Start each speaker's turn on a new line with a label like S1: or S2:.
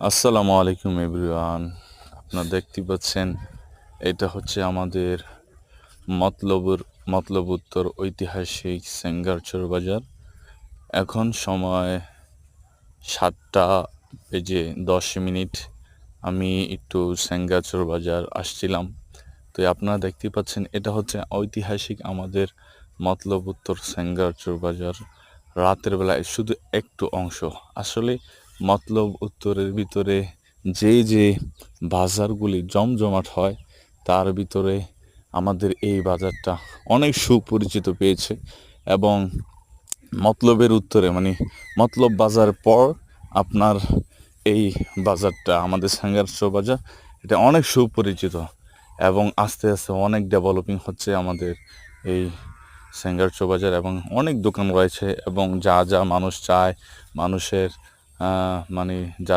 S1: আসসালামু আলাইকুম এভরিওয়ান। আপনারা দেখতে পাচ্ছেন, এটা হচ্ছে আমাদের মতলবুর মতলব উত্তর ঐতিহাসিক সেঙ্গারচর বাজার। এখন সময় সাতটা বেজে দশ মিনিট। আমি একটু সেঙ্গাচর বাজার আসছিলাম। তো আপনারা দেখতে পাচ্ছেন, এটা হচ্ছে ঐতিহাসিক আমাদের মতলব উত্তর সেঙ্গারচর বাজার। রাতের বেলায় শুধু একটু অংশ। আসলে মতলব উত্তরের ভিতরে যে যে বাজারগুলি জমজমাট হয়, তার ভিতরে আমাদের এই বাজারটা অনেক সুপরিচিত পেয়েছে এবং মতলবের উত্তরে মানে মতলব বাজার পর আপনার এই বাজারটা, আমাদের সাঙ্গারস বাজার, এটা অনেক সুপরিচিত এবং আস্তে আস্তে অনেক ডেভেলপিং হচ্ছে আমাদের এই স্যাঙ্গারস বাজার এবং অনেক দোকান রয়েছে এবং যা যা মানুষ চায়, মানুষের মানে যা